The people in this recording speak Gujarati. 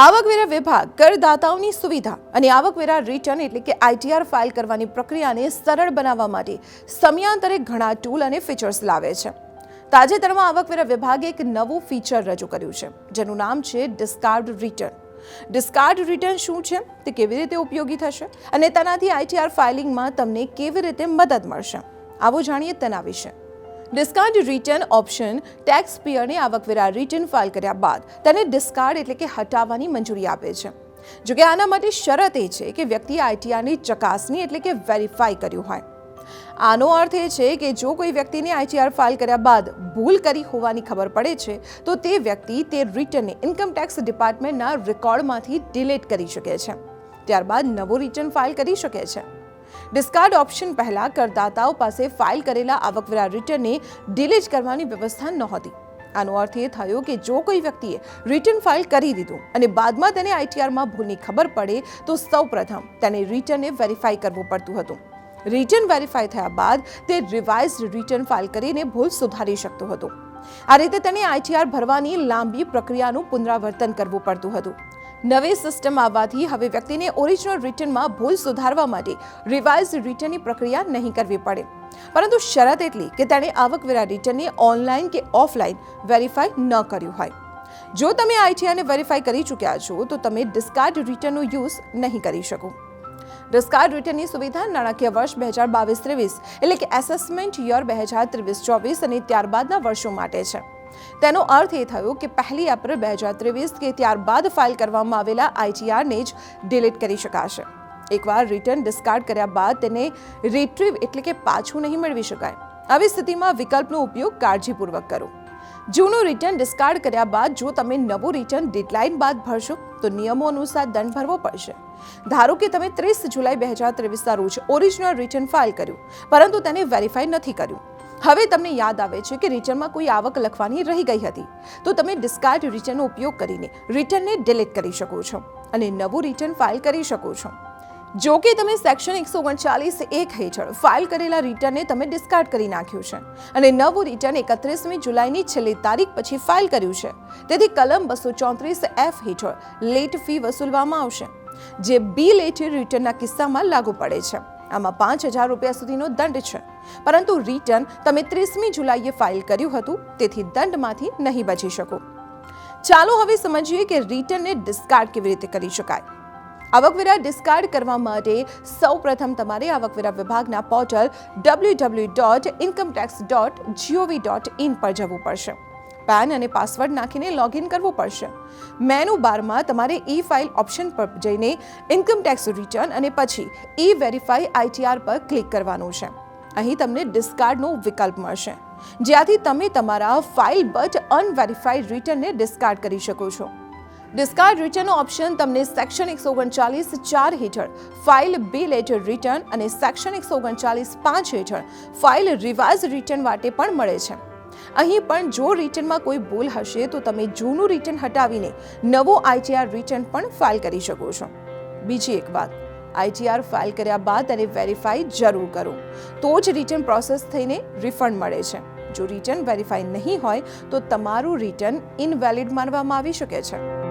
આવકવેરા વિભાગ કરદાતાઓની સુવિધા અને આવકવેરા રિટર્ન એટલે કે આઈટીઆર ફાઇલ કરવાની પ્રક્રિયાને સરળ બનાવવા માટે સમયાંતરે ઘણા ટૂલ અને ફીચર્સ લાવે છે. તાજેતરમાં આવકવેરા વિભાગે એક નવું ફીચર રજૂ કર્યું છે, જેનું નામ છે ડિસ્કાર્ડ રિટર્ન ડિસ્કાર્ડ રિટર્ન શું છે? તે કેવી રીતે ઉપયોગી થશે? અને તેનાથી આઈટીઆર ફાઇલિંગમાં તમને કેવી રીતે મદદ મળશે? આવો જાણીએ તેના વિશે. ડિસ્કાર્ડ રિટર્ન ઓપ્શન ટેક્સ પેયરને આવકવેરા રિટર્ન ફાઇલ કર્યા બાદ તેને ડિસ્કાર્ડ એટલે કે હટાવવાની મંજૂરી આપે છે. જો કે આના માટે શરત એ છે કે વ્યક્તિએ આઈટીઆરની ચકાસણી એટલે કે વેરીફાઈ કર્યું હોય. આનો અર્થ એ છે કે જો કોઈ વ્યક્તિને આઈટીઆર ફાઇલ કર્યા બાદ ભૂલ કરી હોવાની ખબર પડે છે, તો તે વ્યક્તિ તે રિટર્નને ઇન્કમ ટેક્સ ડિપાર્ટમેન્ટના રેકોર્ડમાંથી ડિલીટ કરી શકે છે. ત્યારબાદ નવો રિટર્ન ફાઇલ કરી શકે છે. ડિસ્કાર્ડ ઓપ્શન પહેલા કરદાતાઓ પાસે ફાઇલ કરેલા આવકવેરા રિટર્નને ડિલીટ કરવાની વ્યવસ્થા નહોતી. આનો અર્થ એ થયો કે જો કોઈ વ્યક્તિએ રિટર્ન ફાઇલ કરી દીધું અને બાદમાં તેને આઈટીઆરમાં ભૂલની ખબર પડે, તો સૌપ્રથમ તેને રિટર્નને વેરીફાઈ કરવું પડતું હતું. રિટર્ન વેરીફાઈ થયા બાદ તે રિવાઇઝડ રિટર્ન ફાઇલ કરીને ભૂલ સુધારી શકતો હતો. આ રીતે તેને આઈટીઆર ભરવાની લાંબી પ્રક્રિયાનું પુનરાવર્તન કરવું પડતું હતું. નવી સિસ્ટમ આવવાથી હવે વ્યક્તિને ઓરિજિનલ રિટર્નમાં ભૂલ સુધારવા માટે રિવાઇઝ રિટર્નની પ્રક્રિયા નહીં કરવી પડે. પરંતુ શરત એટલી કે તેણે આવકવેરા રિટર્નને ઓનલાઈન કે ઓફલાઈન વેરીફાઈ ન કર્યું હોય. જો તમે આઈટીઆઈને વેરીફાઈ કરી ચૂક્યા છો, તો તમે ડિસ્કાર્ડ રિટર્નનો યુઝ નહીં કરી શકો. ડિસ્કાર્ડ રિટર્નની સુવિધા નાણાકીય વર્ષ બે હજાર બાવીસ ત્રેવીસ એટલે કે એસેસમેન્ટ યર બે હજાર ત્રેવીસ ચોવીસ અને ત્યારબાદના વર્ષો માટે છે. તેનો અર્થ એ થયો કે પહેલી એપ્રિલ બે હજાર ત્રેવીસ કે ત્યારબાદ ફાઇલ કરવામાં આવેલા આઈટીઆરને જ ડિલીટ કરી શકાશે. એકવાર રિટર્ન ડિસ્કાર્ડ કર્યા બાદ તેને રિટ્રીવ એટલે કે પાછું નહીં મેળવી શકાય. આવી સ્થિતિમાં વિકલ્પનો ઉપયોગ કાળજીપૂર્વક કરો. જૂનું રિટર્ન ડિસ્કાર્ડ કર્યા બાદ જો તમે નવું રિટર્ન ડેડલાઇન બાદ ભરશો, તો નિયમો અનુસાર દંડ ભરવો પડશે. ધારો કે તમે ત્રીસ જુલાઈ બે હજાર ત્રેવીસના રોજ ઓરિજિનલ રિટર્ન ફાઇલ કર્યું, પરંતુ તેને વેરીફાઈ નથી કર્યું. હવે તમને યાદ આવે છે કે રિટર્નમાં કોઈ આવક લખવાની રહી ગઈ હતી. તો તમે ડિસ્કાર્ડ રિટર્નનો ઉપયોગ કરીને રિટર્નને ડિલીટ કરી શકો છો અને નવું રિટર્ન ફાઇલ કરી શકો છો. જો કે તમે સેક્શન એકસો ઓગણચાલીસ એક હેઠળ ફાઇલ કરેલા રિટર્નને તમે ડિસ્કાર્ડ કરી નાખ્યું છે અને નવું રિટર્ન એકત્રીસમી જુલાઈની છેલ્લી તારીખ પછી ફાઇલ કર્યું છે. તેથી કલમ બસો ચોત્રીસ એફ હેઠળ લેટ ફી વસૂલવામાં આવશે, જે બી લેટ રિટર્નના કિસ્સામાં લાગુ પડે છે. આમાં પાંચ હજાર રૂપિયા સુધીનો દંડ છે. પરંતુ રિટર્ન તમે ત્રીસમી જુલાઈએ ફાઇલ કર્યું હતું, તેથી દંડમાંથી નહીં બચી શકો. ચાલો હવે સમજીએ કે રિટર્નને ડિસ્કાર્ડ કેવી રીતે કરી શકાય. આવકવેરા ડિસ્કાર્ડ કરવા માટે સૌપ્રથમ તમારે આવકવેરા વિભાગના portal W W dot income tax dot GOV dot in પર જવું પડશે. પેન અને પાસવર્ડ નાખીને લોગિન કરવું પડશે. મેનુ બારમાં તમારે ઈ ફાઇલ ઓપ્શન પર જઈને ઇન્કમ ટેક્સ રિટર્ન અને પછી ઈ વેરીફાઈ આઈટીઆર પર ક્લિક કરવાનું છે. અહીં તમને ડિસ્કાર્ડનો વિકલ્પ મળશે. જ્યાંથી તમે તમારા ફાઇલ બટ અનવેરીફાઈડ રિટર્નને ડિસ્કાર્ડ કરી શકો છો. ડિસ્કાર્ડ રિટર્ન ઓપ્શન તમને સેક્શન એકસો ઓગણચાલીસ ચાર હેઠળ ફાઇલ બે લેટર રિટર્ન અને સેક્શન એકસો ઓગણચાલીસ પાંચ હેઠળ ફાઇલ રિવાઇઝ રિટર્ન માટે પણ મળે છે. અહીં પણ જો રિટર્નમાં કોઈ ભૂલ હશે, તો તમે જૂનું રિટર્ન હટાવીને નવો આઈટીઆર રિટર્ન પણ ફાઇલ કરી શકો છો. બીજી એક વાત આઈટીઆર ફાઇલ કર્યા બાદ તેને વેરીફાઈ જરૂર કરો, તો જ રિટર્ન પ્રોસેસ થઈને રિફંડ મળે છે. જો રિટર્ન વેરીફાઈ નહીં હોય, તો તમારું રિટર્ન ઇનવેલિડ માનવામાં આવી શકે છે.